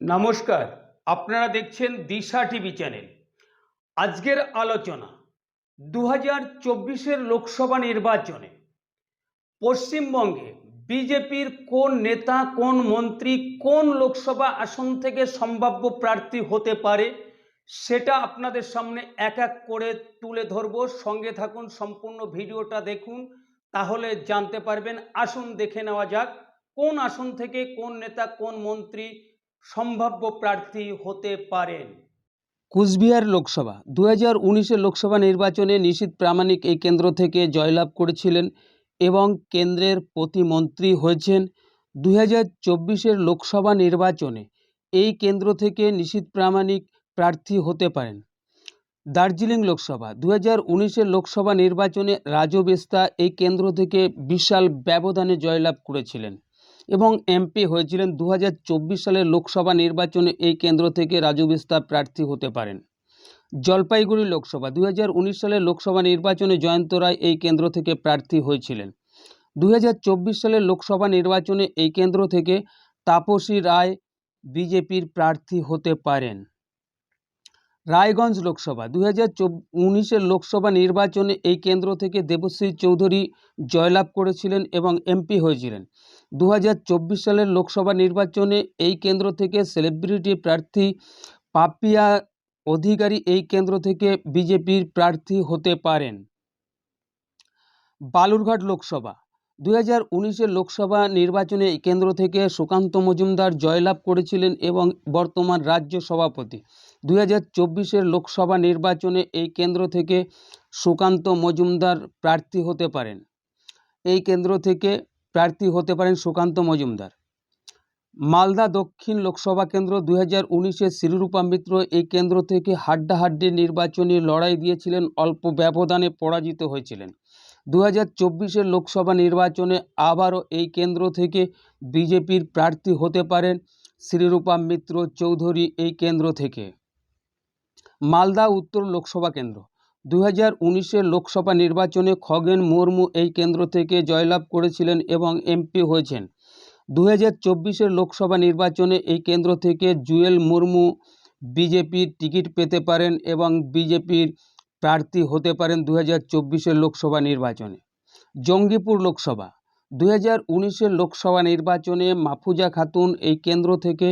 নমস্কার, আপনারা দেখছেন দিশা টিভি চ্যানেল। আজকের আলোচনা দু হাজার চব্বিশের লোকসভা নির্বাচনে, পশ্চিমবঙ্গে বিজেপির কোন নেতা, কোন মন্ত্রী, কোন লোকসভা আসন থেকে সম্ভাব্য প্রার্থী হতে পারে, সেটা আপনাদের সামনে এক এক করে তুলে ধরব। সঙ্গে থাকুন, সম্পূর্ণ ভিডিওটা দেখুন, তাহলে জানতে পারবেন। আসুন দেখে নেওয়া যাক, কোন আসন থেকে কোন নেতা, কোন মন্ত্রী সম্ভাব্য প্রার্থী হতে পারেন। কুচবিহার লোকসভা দু হাজার লোকসভা নির্বাচনে নিশীত প্রামাণিক এই কেন্দ্র থেকে জয়লাভ করেছিলেন এবং কেন্দ্রের প্রতিমন্ত্রী হয়েছেন। দু হাজার লোকসভা নির্বাচনে এই কেন্দ্র থেকে নিশীত প্রামাণিক প্রার্থী হতে পারেন। দার্জিলিং লোকসভা দু হাজার লোকসভা নির্বাচনে রাজু বিস্তা এই কেন্দ্র থেকে বিশাল ব্যবধানে জয়লাভ করেছিলেন। এবং এমপি হয়েছিলেন দু হাজার চব্বিশ সালের লোকসভা নির্বাচনে এই কেন্দ্র থেকে রাজু বিস্তার প্রার্থী হতে পারেন। জলপাইগুড়ি লোকসভা দুই হাজার উনিশ সালের লোকসভা নির্বাচনে জয়ন্ত রায় এই কেন্দ্র থেকে প্রার্থী হয়েছিলেন। দু হাজার চব্বিশ সালের লোকসভা নির্বাচনে এই কেন্দ্র থেকে তাপসী রায় বিজেপির প্রার্থী হতে পারেন। রায়গঞ্জ লোকসভা দু হাজার লোকসভা নির্বাচনে এই কেন্দ্র থেকে দেবশ্রী চৌধুরী জয়লাভ করেছিলেন এবং এমপি হয়েছিলেন। দুই হাজার চব্বিশ সালের লোকসভা নির্বাচনে এই কেন্দ্র থেকে সেলিব্রিটি প্রার্থী পাপিয়া অধিকারী এই কেন্দ্র থেকে বিজেপির প্রার্থী হতে পারেন। বালুরঘাট লোকসভা দু হাজার উনিশের লোকসভা নির্বাচনে এই কেন্দ্র থেকে সুকান্ত মজুমদার জয়লাভ করেছিলেন এবং বর্তমান রাজ্য সভাপতি। দু হাজার লোকসভা নির্বাচনে এই কেন্দ্র থেকে সুকান্ত মজুমদার প্রার্থী হতে পারেন। এই কেন্দ্র থেকে প্রার্থী হতে পারেন সুকান্ত মজুমদার। মালদা দক্ষিণ লোকসভা কেন্দ্র দু হাজার উনিশের শ্রীরূপা মিত্র এই কেন্দ্র থেকে হাড্ডাহাড্ডি নির্বাচনী লড়াই দিয়েছিলেন, অল্প ব্যবধানে পরাজিত হয়েছিলেন। দু হাজার চব্বিশের লোকসভা নির্বাচনে আবারও এই কেন্দ্র থেকে বিজেপির প্রার্থী হতে পারেন শ্রীরূপা মিত্র চৌধুরী এই কেন্দ্র থেকে। মালদা উত্তর লোকসভা কেন্দ্র দু হাজার উনিশের লোকসভা নির্বাচনে খগেন মুর্মু এই কেন্দ্র থেকে জয়লাভ করেছিলেন এবং এমপি হয়েছেন। দু হাজার চব্বিশের লোকসভা নির্বাচনে এই কেন্দ্র থেকে জুয়েল মুর্মু বিজেপির টিকিট পেতে পারেন এবং বিজেপির প্রার্থী হতে পারেন দু হাজার চব্বিশের লোকসভা নির্বাচনে। জঙ্গিপুর লোকসভা। দু হাজার উনিশের লোকসভা নির্বাচনে মাফুজা খাতুন এই কেন্দ্র থেকে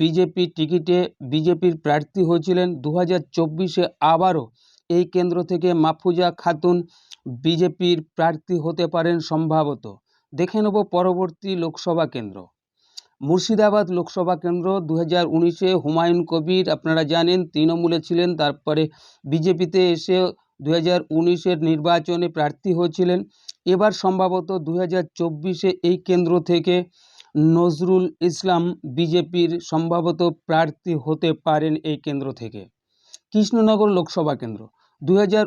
বিজেপি টিকিটে বিজেপির প্রার্থী হয়েছিলেন। দু হাজার চব্বিশে আবারও এই কেন্দ্র থেকে মাফুজা খাতুন বিজেপির প্রার্থী হতে পারেন সম্ভবত। দেখে নেব পরবর্তী লোকসভা কেন্দ্র। মুর্শিদাবাদ লোকসভা কেন্দ্র দু হাজার উনিশে হুমায়ুন কবির, আপনারা জানেন তৃণমূলে ছিলেন, তারপরে বিজেপিতে এসে দু হাজার উনিশের নির্বাচনে প্রার্থী হয়েছিলেন। এবার সম্ভবত দু হাজার চব্বিশে এই কেন্দ্র থেকে নজরুল ইসলাম বিজেপির সম্ভবত প্রার্থী হতে পারেন এই কেন্দ্র থেকে। কৃষ্ণনগর লোকসভা কেন্দ্র। দু হাজার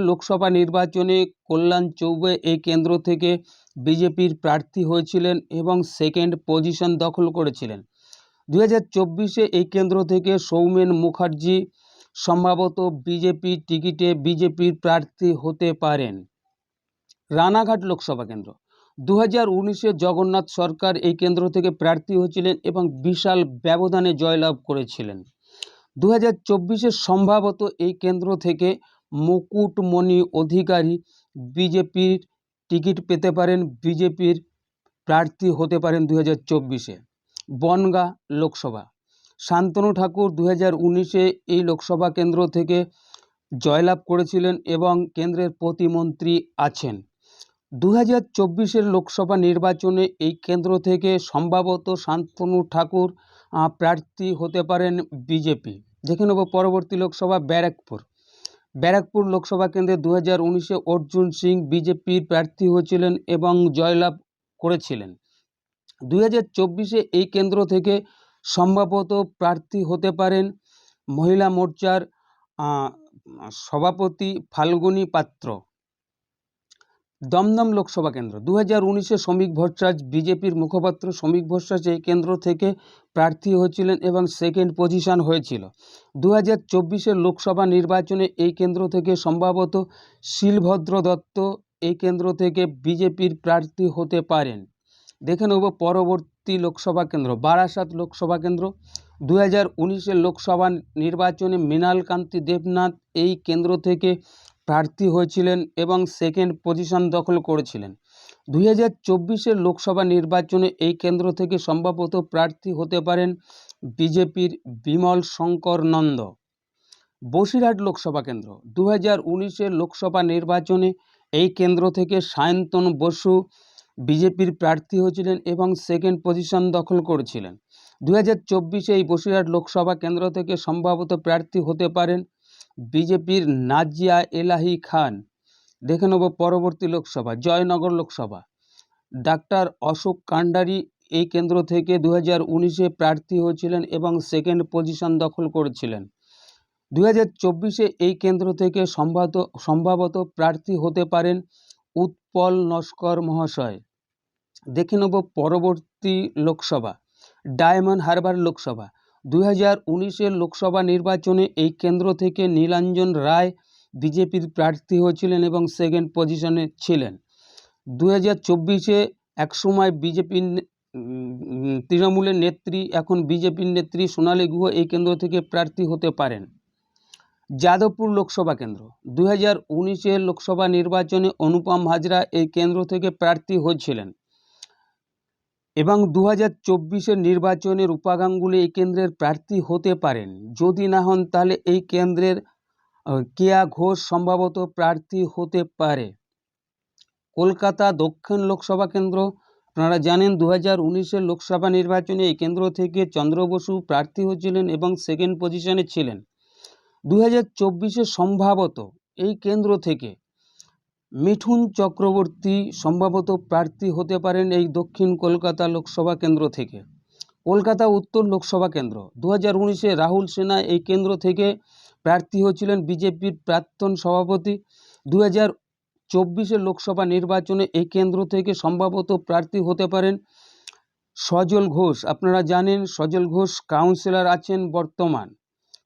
লোকসভা নির্বাচনে কল্যাণ চৌবে এই কেন্দ্র থেকে বিজেপির প্রার্থী হয়েছিলেন এবং সেকেন্ড পজিশন দখল করেছিলেন। দু হাজার চব্বিশে এই কেন্দ্র থেকে সৌমেন মুখার্জি সম্ভবত বিজেপির টিকিটে বিজেপির প্রার্থী হতে পারেন। রানাঘাট লোকসভা কেন্দ্র। দু হাজার উনিশে জগন্নাথ সরকার এই কেন্দ্র থেকে প্রার্থী হয়েছিলেন এবং বিশাল ব্যবধানে জয়লাভ করেছিলেন। দু হাজার চব্বিশে সম্ভবত এই কেন্দ্র থেকে মুকুটমণি অধিকারী বিজেপির টিকিট পেতে পারেন, বিজেপির প্রার্থী হতে পারেন দু হাজার চব্বিশে। বনগা লোকসভা। শান্তনু ঠাকুর দু হাজার উনিশে এই লোকসভা কেন্দ্র থেকে জয়লাভ করেছিলেন এবং কেন্দ্রের প্রতিমন্ত্রী আছেন। দু হাজার চব্বিশের লোকসভা নির্বাচনে এই কেন্দ্র থেকে সম্ভবত শান্তনু ঠাকুর প্রার্থী হতে পারেন বিজেপি। দেখে নেব পরবর্তী লোকসভা ব্যারাকপুর। ব্যারাকপুর লোকসভা কেন্দ্রে দু হাজার উনিশে অর্জুন সিং বিজেপির প্রার্থী হয়েছিলেন এবং জয়লাভ করেছিলেন। দুই হাজার চব্বিশে এই কেন্দ্র থেকে সম্ভবত প্রার্থী হতে পারেন মহিলা মোর্চার সভাপতি ফাল্গুনী পাত্র। দমদম লোকসভা কেন্দ্র। দু হাজার উনিশে শ্রমিক ভট্টাচার্য বিজেপির মুখপাত্র শ্রমিক ভট্টাচার্য এই কেন্দ্র থেকে প্রার্থী হয়েছিলেন এবং সেকেন্ড পজিশন হয়েছিল। দু হাজার চব্বিশের লোকসভা নির্বাচনে এই কেন্দ্র থেকে সম্ভবত শিলভদ্র দত্ত এই কেন্দ্র থেকে বিজেপির প্রার্থী হতে পারেন। দেখে নেব পরবর্তী লোকসভা কেন্দ্র, বারাসাত লোকসভা কেন্দ্র। দু হাজার উনিশের লোকসভা নির্বাচনে মৃণালকান্তি দেবনাথ এই কেন্দ্র থেকে প্রার্থী হয়েছিলেন এবং সেকেন্ড পজিশন দখল করেছিলেন। দুই হাজার চব্বিশের লোকসভা নির্বাচনে এই কেন্দ্র থেকে সম্ভবত প্রার্থী হতে পারেন বিজেপির বিমল শঙ্কর নন্দ। বসিরহাট লোকসভা কেন্দ্র। দু হাজার উনিশের লোকসভা নির্বাচনে এই কেন্দ্র থেকে সায়ন্তন বসু বিজেপির প্রার্থী হয়েছিলেন এবং সেকেন্ড পজিশন দখল করেছিলেন। দু হাজার চব্বিশে এই বসিরহাট লোকসভা কেন্দ্র থেকে সম্ভবত প্রার্থী হতে পারেন বিজেপির নাজিয়া এলাহি খান। দেখে নেব পরবর্তী লোকসভা, জয়নগর লোকসভা। ডাক্তার অশোক কান্ডারি এই কেন্দ্র থেকে দু হাজার উনিশে প্রার্থী হয়েছিলেন এবং সেকেন্ড পজিশন দখল করেছিলেন। দু হাজার চব্বিশে এই কেন্দ্র থেকে সম্ভবত সম্ভবত প্রার্থী হতে পারেন উৎপল নস্কর মহাশয়। দেখে নেব পরবর্তী লোকসভা, ডায়মন্ড হারবার লোকসভা। দুই হাজার উনিশের লোকসভা নির্বাচনে এই কেন্দ্র থেকে নীলাঞ্জন রায় বিজেপির প্রার্থী হয়েছিলেন এবং সেকেন্ড পজিশনে ছিলেন। দু হাজার চব্বিশে একসময় বিজেপির তৃণমূলের নেত্রী, এখন বিজেপির নেত্রী সোনালী গুহ এই কেন্দ্র থেকে প্রার্থী হতে পারেন। যাদবপুর লোকসভা কেন্দ্র। দু হাজার উনিশের লোকসভা নির্বাচনে অনুপম হাজরা এই কেন্দ্র থেকে প্রার্থী হয়েছিলেন। এবং দু হাজার চব্বিশের নির্বাচনের রূপা এই কেন্দ্রের প্রার্থী হতে পারেন। যদি না হন, তাহলে এই কেন্দ্রের কেয়া ঘোষ সম্ভবত প্রার্থী হতে পারে। কলকাতা দক্ষিণ লোকসভা কেন্দ্র, আপনারা জানেন দু হাজার উনিশের লোকসভা নির্বাচনে এই কেন্দ্র থেকে চন্দ্র বসু প্রার্থী হয়েছিলেন এবং সেকেন্ড পজিশনে ছিলেন। দু হাজার সম্ভবত এই কেন্দ্র থেকে মিঠুন চক্রবর্তী সম্ভবত প্রার্থী হতে পারেন এই দক্ষিণ কলকাতা লোকসভা কেন্দ্র থেকে। কলকাতা উত্তর লোকসভা কেন্দ্র। দু হাজার উনিশে রাহুল সিনহা এই কেন্দ্র থেকে প্রার্থী হয়েছিলেন বিজেপির প্রাক্তন সভাপতি। দু হাজার চব্বিশের লোকসভা নির্বাচনে এই কেন্দ্র থেকে সম্ভবত প্রার্থী হতে পারেন সজল ঘোষ। আপনারা জানেন সজল ঘোষ কাউন্সিলর আছেন বর্তমান।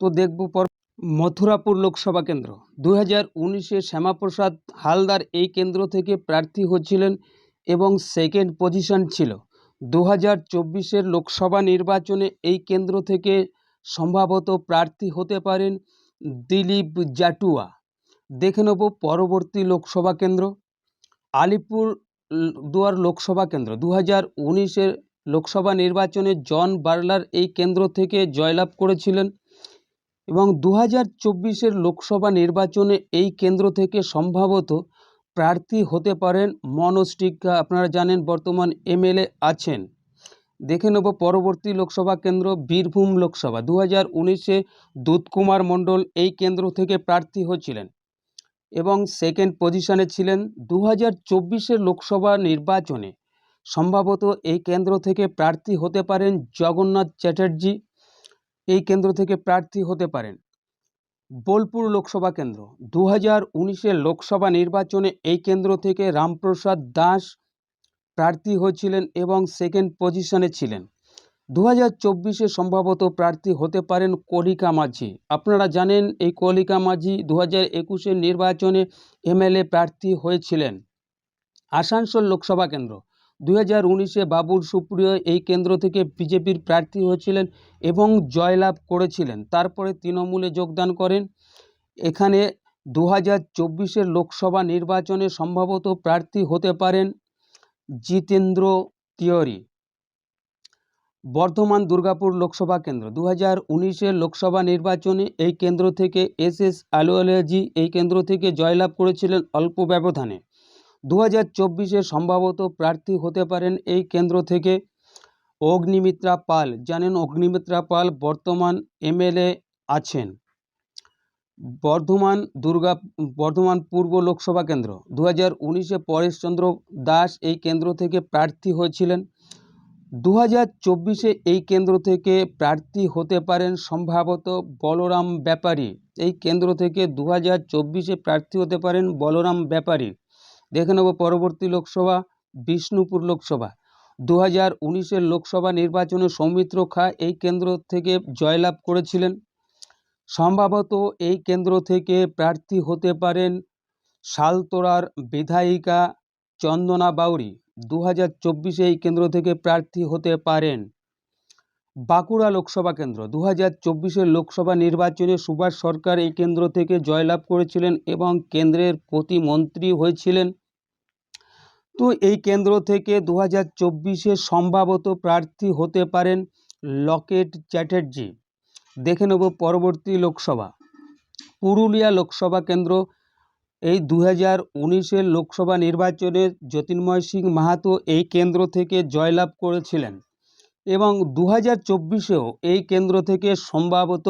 তো দেখব পর মথুরাপুর লোকসভা কেন্দ্র। দু হাজার উনিশে শ্যামাপ্রসাদ হালদার এই কেন্দ্র থেকে প্রার্থী হচ্ছিলেন এবং সেকেন্ড পজিশন ছিল। দু হাজার চব্বিশের লোকসভা নির্বাচনে এই কেন্দ্র থেকে সম্ভবত প্রার্থী হতে পারেন দিলীপ জাটুয়া। দেখে নেব পরবর্তী লোকসভা কেন্দ্র। আলিপুর দুয়ার লোকসভা কেন্দ্র। দু হাজার উনিশের লোকসভা নির্বাচনে জন বার্লার এই কেন্দ্র থেকে জয়লাভ করেছিলেন। এবং দু হাজার চব্বিশের লোকসভা নির্বাচনে এই কেন্দ্র থেকে সম্ভবত প্রার্থী হতে পারেন মনোজ টিক্কা। আপনারা জানেন বর্তমান এমএলএ আছেন। দেখে নেব পরবর্তী লোকসভা কেন্দ্র, বীরভূম লোকসভা। দু হাজার উনিশে দুধকুমার মণ্ডল এই কেন্দ্র থেকে প্রার্থী হয়েছিলেন এবং সেকেন্ড পজিশনে ছিলেন। দু হাজার চব্বিশের লোকসভা নির্বাচনে সম্ভবত এই কেন্দ্র থেকে প্রার্থী হতে পারেন জগন্নাথ চ্যাটার্জি। এই কেন্দ্র থেকে প্রার্থী হতে পারেন। বোলপুর লোকসভা কেন্দ্র। দু হাজার লোকসভা নির্বাচনে এই কেন্দ্র থেকে রামপ্রসাদ দাস প্রার্থী হয়েছিলেন এবং সেকেন্ড পজিশনে ছিলেন। দু হাজার চব্বিশে সম্ভবত প্রার্থী হতে পারেন কলিকা মাঝি। আপনারা জানেন এই কলিকা মাঝি দু হাজার একুশের নির্বাচনে এমএলএ প্রার্থী হয়েছিলেন। আসানসোল লোকসভা কেন্দ্র। দু হাজার উনিশে বাবুল সুপ্রিয় এই কেন্দ্র থেকে বিজেপির প্রার্থী হয়েছিলেন এবং জয়লাভ করেছিলেন। তারপরে তৃণমূলে যোগদান করেন। এখানে দু হাজার চব্বিশের লোকসভা নির্বাচনে সম্ভবত প্রার্থী হতে পারেন জিতেন্দ্র তিওয়ারি। বর্ধমান দুর্গাপুর লোকসভা কেন্দ্র। দু হাজার উনিশের লোকসভা নির্বাচনে এই কেন্দ্র থেকে এস এস আলুয়ালিয়াজি এই কেন্দ্র থেকে জয়লাভ করেছিলেন অল্প ব্যবধানে। দু হাজার চব্বিশে সম্ভবত প্রার্থী হতে পারেন এই কেন্দ্র থেকে। অগ্নিমিত্রা পাল, জানেন অগ্নিমিত্রা পাল বর্তমান এমএলএ আছেন। বর্ধমান দুর্গা, বর্ধমান পূর্ব লোকসভা কেন্দ্র। দু হাজার উনিশে পরেশচন্দ্র দাস এই কেন্দ্র থেকে প্রার্থী হয়েছিলেন। দু হাজার চব্বিশে এই কেন্দ্র থেকে প্রার্থী হতে পারেন সম্ভবত বলরাম ব্যাপারী। এই কেন্দ্র থেকে দু হাজার চব্বিশে প্রার্থী হতে পারেন বলরাম ব্যাপারী। দেখে নেব পরবর্তী লোকসভা, বিষ্ণুপুর লোকসভা। দু হাজার উনিশের লোকসভা নির্বাচনে সৌমিত্র খা এই কেন্দ্র থেকে জয়লাভ করেছিলেন। সম্ভবত এই কেন্দ্র থেকে প্রার্থী হতে পারেন শালতোড়ার বিধায়িকা চন্দনা বাউরি। দু হাজার চব্বিশে এই কেন্দ্র থেকে প্রার্থী হতে পারেন বাঁকুড়া লোকসভা কেন্দ্র। দু হাজার চব্বিশের লোকসভা নির্বাচনে সুভাষ সরকার এই কেন্দ্র থেকে জয়লাভ করেছিলেন এবং কেন্দ্রের প্রতিমন্ত্রী হয়েছিলেন তো এই কেন্দ্র থেকে দু হাজার চব্বিশে সম্ভাবত প্রার্থী হতে পারেন লকেট চ্যাটার্জি। দেখে নেব পরবর্তী লোকসভা। পুরুলিয়া লোকসভা কেন্দ্র। এই দু হাজার উনিশের লোকসভা নির্বাচনে জ্যোতির্ময় সিং মাহাতো এই কেন্দ্র থেকে জয়লাভ করেছিলেন এবং দু হাজার চব্বিশেও এই কেন্দ্র থেকে সম্ভবত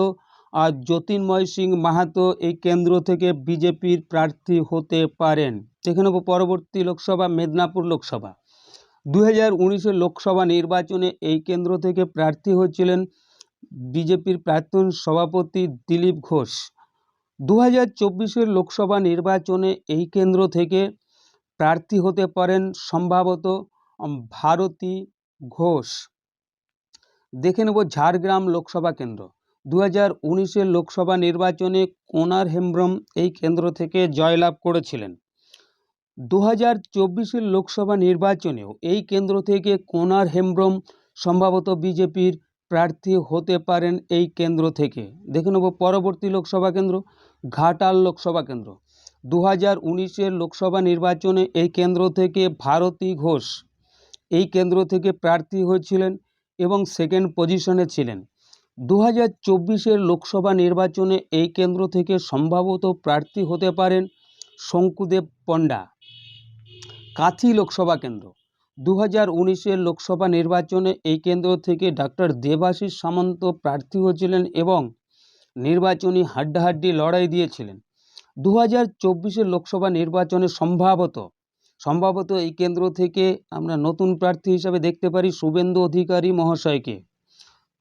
আর জ্যোতির্ময় সিং মাহাতো এই কেন্দ্র থেকে বিজেপির প্রার্থী হতে পারেন। দেখে নেব পরবর্তী লোকসভা, মেদিনীপুর লোকসভা। দু হাজার লোকসভা নির্বাচনে এই কেন্দ্র থেকে প্রার্থী হয়েছিলেন বিজেপির প্রাক্তন সভাপতি দিলীপ ঘোষ। দু হাজার লোকসভা নির্বাচনে এই কেন্দ্র থেকে প্রার্থী হতে পারেন সম্ভবত ভারতী ঘোষ। দেখে নেব ঝাড়গ্রাম লোকসভা কেন্দ্র। দু হাজার লোকসভা নির্বাচনে কোনার হেমব্রম এই কেন্দ্র থেকে জয়লাভ করেছিলেন। দু হাজার চব্বিশের লোকসভা নির্বাচনেও এই কেন্দ্র থেকে কোনার হেমব্রম সম্ভবত বিজেপির প্রার্থী হতে পারেন এই কেন্দ্র থেকে। দেখে নেব পরবর্তী লোকসভা কেন্দ্র, ঘাটাল লোকসভা কেন্দ্র। দু হাজার উনিশের লোকসভা নির্বাচনে এই কেন্দ্র থেকে ভারতী ঘোষ এই কেন্দ্র থেকে প্রার্থী হয়েছিলেন এবং সেকেন্ড পজিশনে ছিলেন। দু হাজার চব্বিশের লোকসভা নির্বাচনে এই কেন্দ্র থেকে সম্ভবত প্রার্থী হতে পারেন শঙ্কুদেব পণ্ডা। কাথি লোকসভা কেন্দ্র। দু হাজার উনিশের লোকসভা নির্বাচনে এই কেন্দ্র থেকে ডক্টর দেবাশিস সামন্ত প্রার্থী হয়েছিলেন এবং নির্বাচনী হাড্ডাহাড্ডি লড়াই দিয়েছিলেন। দু হাজার চব্বিশের লোকসভা নির্বাচনে সম্ভবত সম্ভবত এই কেন্দ্র থেকে আমরা নতুন প্রার্থী হিসাবে দেখতে পারি শুভেন্দু অধিকারী মহাশয়কে।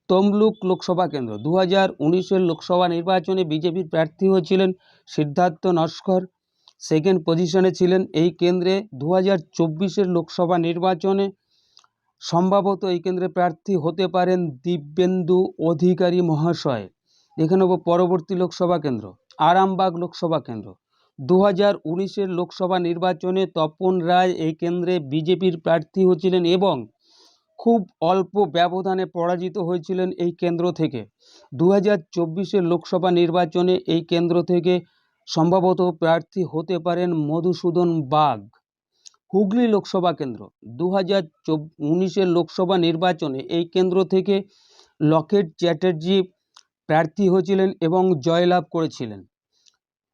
তমলুক লোকসভা কেন্দ্র। দু হাজার উনিশের লোকসভা নির্বাচনে বিজেপির প্রার্থী হয়েছিলেন সিদ্ধার্থ নস্কর। সেকেন্ড পজিশনে ছিলেন। এই কেন্দ্রে দু হাজার চব্বিশের লোকসভা নির্বাচনে সম্ভবত এই কেন্দ্রে প্রার্থী হতে পারেন দিব্যেন্দু অধিকারী মহাশয়। দেখে নেব পরবর্তী লোকসভা কেন্দ্র, আরামবাগ লোকসভা কেন্দ্র। দু হাজার উনিশের লোকসভা নির্বাচনে তপন রায় এই কেন্দ্রে বিজেপির প্রার্থী হয়েছিলেন এবং খুব অল্প ব্যবধানে পরাজিত হয়েছিলেন এই কেন্দ্র থেকে। দু হাজার চব্বিশের লোকসভা নির্বাচনে এই কেন্দ্র থেকে সম্ভবত প্রার্থী হতে পারেন মধুসূদন বাগ। হুগলি লোকসভা কেন্দ্র। দু হাজার উনিশের লোকসভা নির্বাচনে এই কেন্দ্র থেকে লকেট চ্যাটার্জি প্রার্থী হয়েছিলেন এবং জয়লাভ করেছিলেন।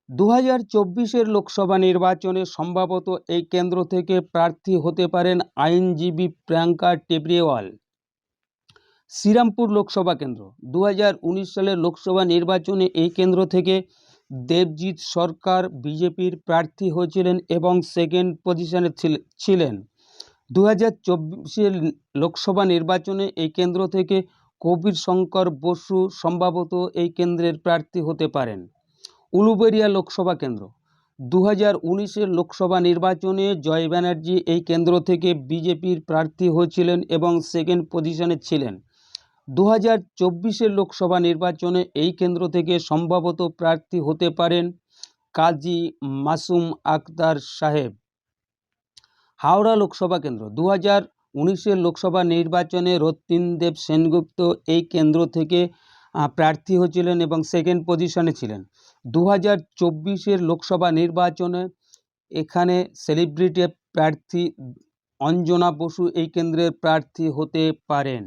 দু হাজার চব্বিশের লোকসভা নির্বাচনে সম্ভবত এই কেন্দ্র থেকে প্রার্থী হতে পারেন আইনজীবী প্রিয়াঙ্কা টেবরিওয়াল। শ্রীরামপুর লোকসভা কেন্দ্র। দু হাজার উনিশ সালের লোকসভা নির্বাচনে এই কেন্দ্র থেকে দেবজিৎ সরকার বিজেপির প্রার্থী হয়েছিলেন এবং সেকেন্ড পজিশনে ছিল- ছিলেন। দু হাজার চব্বিশের লোকসভা নির্বাচনে এই কেন্দ্র থেকে কবির শঙ্কর বসু সম্ভবত এই কেন্দ্রের প্রার্থী হতে পারেন। উলুবেরিয়া লোকসভা কেন্দ্র। দু হাজার উনিশের লোকসভা নির্বাচনে জয় ব্যানার্জি এই কেন্দ্র থেকে বিজেপির প্রার্থী হয়েছিলেন এবং সেকেন্ড পজিশনে ছিলেন। দু হাজার চব্বিশের লোকসভা নির্বাচনে এই কেন্দ্র থেকে সম্ভবত প্রার্থী হতে পারেন কাজী মাসুম আক্তার সাহেব। হাওড়া লোকসভা কেন্দ্র দু হাজার উনিশের লোকসভা নির্বাচনে রক্তিনদেব সেনগুপ্ত এই কেন্দ্র থেকে প্রার্থী হয়েছিলেন এবং সেকেন্ড পজিশনে ছিলেন। দু হাজার চব্বিশের লোকসভা নির্বাচনে এখানে সেলিব্রিটি প্রার্থী অঞ্জনা বসু এই কেন্দ্রের প্রার্থী হতে পারেন।